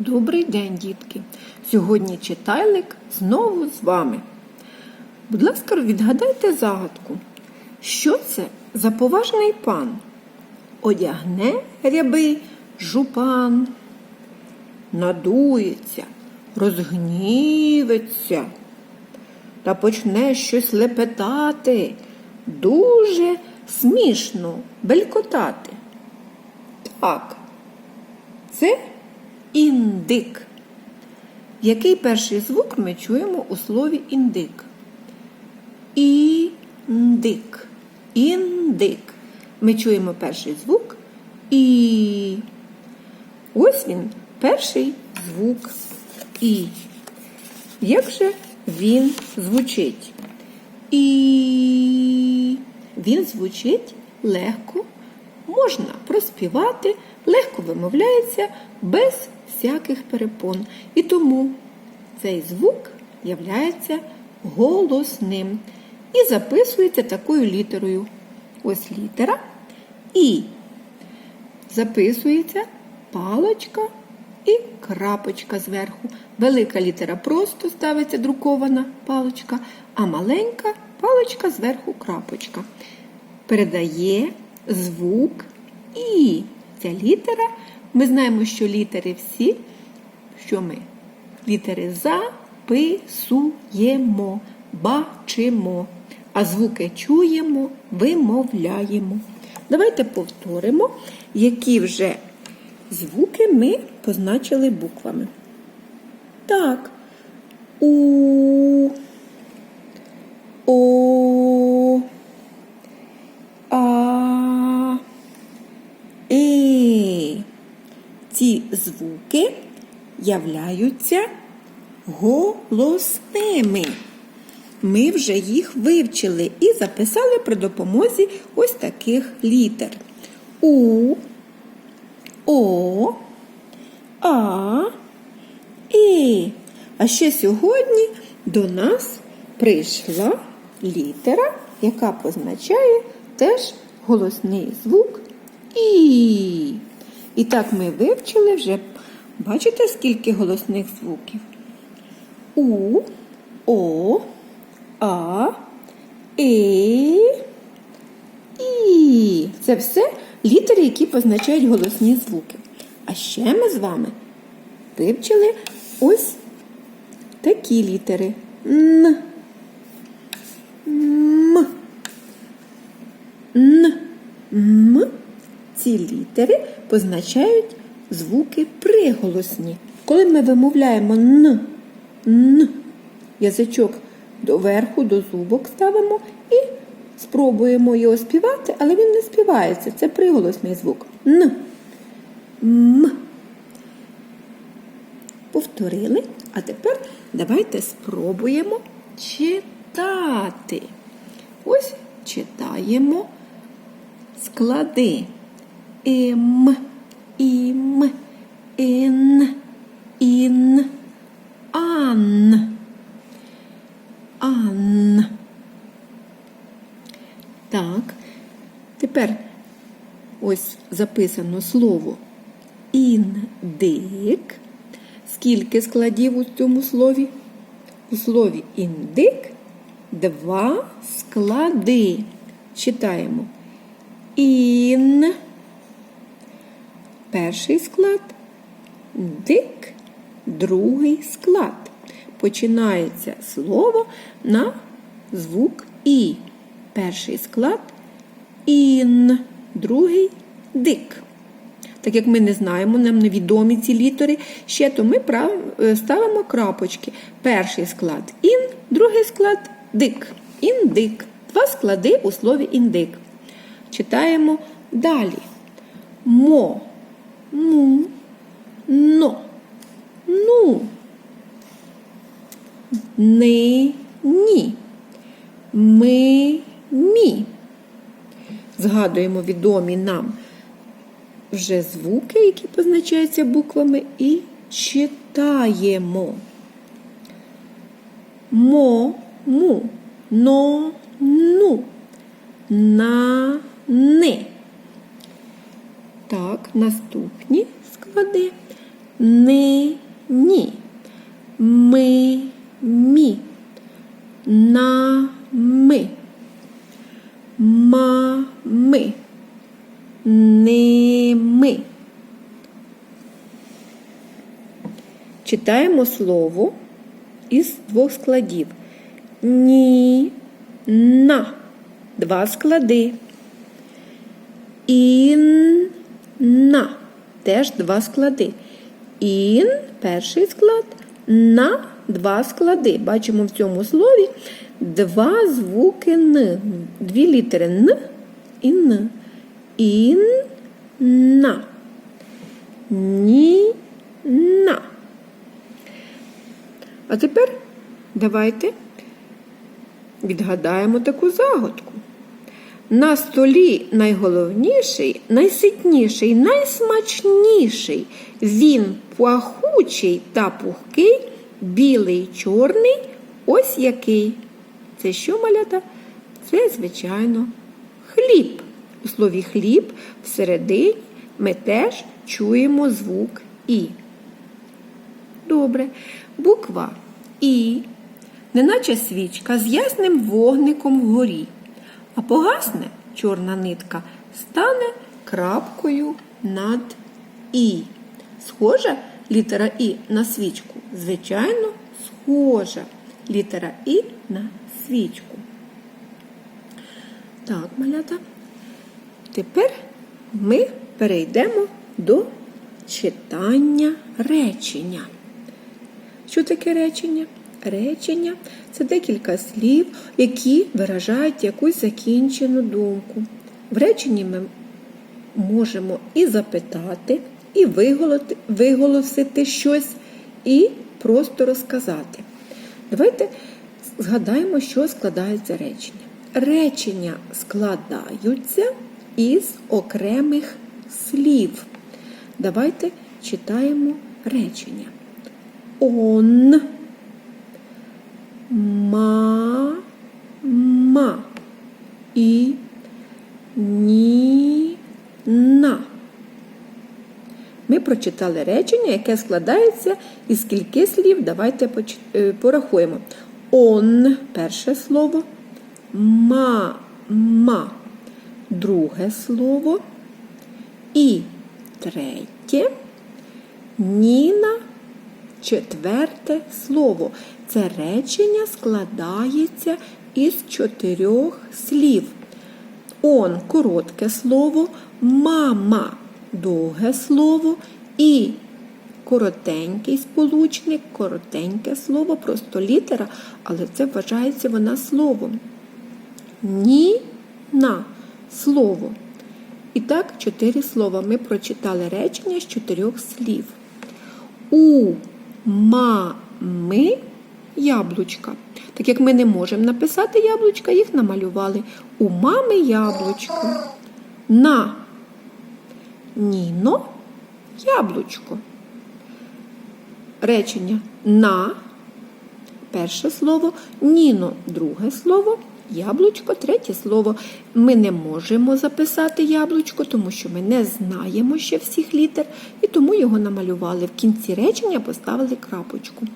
Добрий день, дітки! Сьогодні читайлик знову з вами. Будь ласка, відгадайте загадку. Що це за поважний пан? Одягне рябий жупан, надується, розгнівиться та почне щось лепетати, дуже смішно белькотати. Так, це індик. Який перший звук ми чуємо у слові індик? Індик. Індик. Ми чуємо перший звук і. Ось він, перший звук І. Як же він звучить? І він звучить легко, можна проспівати, легко вимовляється без всяких перепон. І тому цей звук являється голосним і записується такою літерою. Ось літера І. Записується палочка і крапочка зверху. Велика літера просто ставиться друкована палочка, а маленька палочка зверху крапочка. Передає звук І. Ця літера. Ми знаємо, що літери всі, що ми? Літери записуємо, бачимо, а звуки чуємо, вимовляємо. Давайте повторимо, які вже звуки ми позначили буквами. Так. У. О. А. Е. Ці звуки являються голосними. Ми вже їх вивчили і записали при допомозі ось таких літер. У, О, А, І. А ще сьогодні до нас прийшла літера, яка позначає теж голосний звук І. І так ми вивчили вже, бачите, скільки голосних звуків? У, О, А, І, І. Це все літери, які позначають голосні звуки. А ще ми з вами вивчили ось такі літери. Н. М. Н. М. Літери позначають звуки приголосні. Коли ми вимовляємо Н, Н, язичок доверху, до зубок ставимо і спробуємо його співати, але він не співається. Це приголосний звук. Н. М. Повторили. А тепер давайте спробуємо читати. Ось читаємо склади. Ім, ім, ін, ін, ан, ан. Так, тепер ось записано слово індик. Скільки складів у цьому слові? У слові індик два склади. Читаємо. Ін. Перший склад. Дик. Другий склад. Починається слово на звук І. Перший склад ін. Другий дик. Так як ми не знаємо, нам невідомі ці літери ще, то ми ставимо крапочки. Перший склад ін, другий склад дик. Індик. Два склади у слові індик. Читаємо далі. Мо, му, но, ну, ни, ні, ми, мі. Згадуємо відомі нам вже звуки, які позначаються буквами, і читаємо. Мо, му, но, ну, на, ни. Наступні склади. ни, ні, ми, мі, на, ми, ма, ми, ни, ми. Читаємо слово із двох складів. Ні, на. Два склади. Ін, на. Теж два склади. Ін перший склад, на два склади. Бачимо в цьому слові два звуки Н. Дві літери Н і Н. Ін, на. Ні, на. А тепер давайте відгадаємо таку загадку. На столі найголовніший, найситніший, найсмачніший. Він пахучий та пухкий, білий, чорний, ось який. Це що малята? Це, звичайно, хліб. У слові хліб всередині ми теж чуємо звук І. Добре. Буква І, неначе свічка з ясним вогником вгорі, а погасне чорна нитка, стане крапкою над І. Схожа літера І на свічку? Звичайно, схожа літера І на свічку. Так, малята. Тепер ми перейдемо до читання речення. Що таке речення? Речення це декілька слів, які виражають якусь закінчену думку. В реченні ми можемо і запитати, і виголосити щось, і просто розказати. Давайте згадаємо, що складається речення. Речення складаються із окремих слів. Давайте читаємо речення. Он, ма, ма і ні, на. Ми прочитали речення, яке складається із кілька слів. Давайте е, порахуємо. Он перше слово, ма-ма друге слово і третє Ніна четверте слово. Це речення складається із чотирьох слів. Он коротке слово, мама довге слово і коротенький сполучник, коротеньке слово, просто літера, але це вважається вона словом. Ні-на слово. І так, чотири слова. Ми прочитали речення з чотирьох слів. У мами яблучка. Так як ми не можемо написати яблучка, їх намалювали. У мами яблучко. На Ніно яблучко. Речення на перше слово, Ніно друге слово, яблучко третє слово. Ми не можемо записати яблучко, тому що ми не знаємо ще всіх літер, і тому його намалювали. В кінці речення поставили крапочку.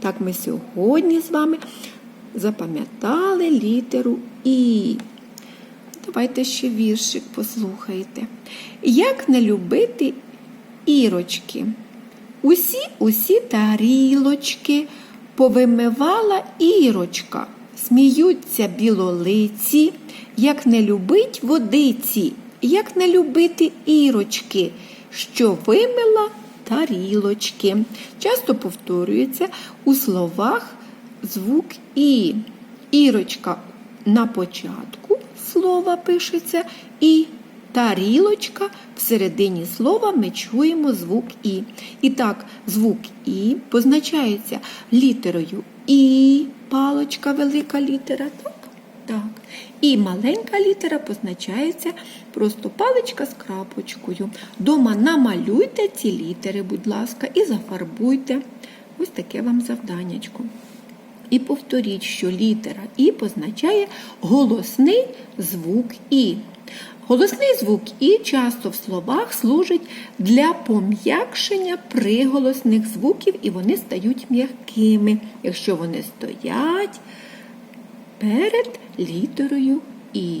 Так ми сьогодні з вами запам'ятали літеру І. Давайте ще віршик послухайте. Як не любити ірочки? Усі усі тарілочки повимивала ірочка, сміються білолиці, як не любить водиці, як не любити ірочки, що вимила тарілочки. Часто повторюється у словах звук І. Ірочка на початку слова пишеться і тарілочка всередині слова ми чуємо звук І. І так, звук І позначається літерою І, палочка, велика літера. Так? Так. І маленька літера позначається просто паличка з крапочкою. Дома намалюйте ці літери, будь ласка, і зафарбуйте. Ось таке вам завданнячко. І повторіть, що літера І позначає голосний звук І. Голосний звук і часто в словах служить для пом'якшення приголосних звуків, і вони стають м'якими, якщо вони стоять перед літерою І.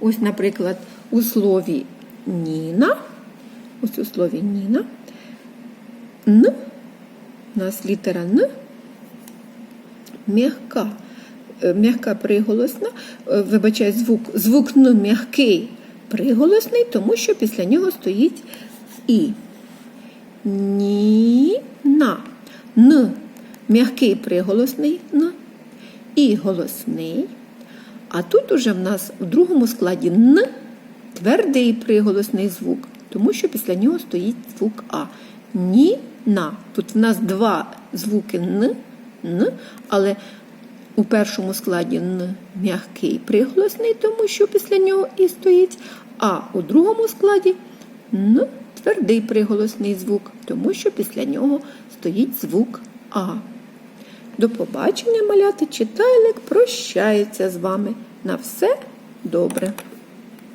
Ось, наприклад, у слові Ніна, ось у слові Ніна, Н, у нас літера Н м'яка. Е, М'яка приголосна, е, вибачай, звук, звук Н м'який приголосний, тому що після нього стоїть І. Ніна. Н м'який приголосний Н. І голосний. А тут уже в нас в другому складі Н твердий приголосний звук, тому що після нього стоїть звук А. Ні-на. Тут в нас два звуки Н, Н, але у першому складі Н м'який приголосний, тому що після нього і стоїть, а у другому складі Н твердий приголосний звук, тому що після нього стоїть звук А. До побачення, маляти, читайлик прощається з вами. На все добре.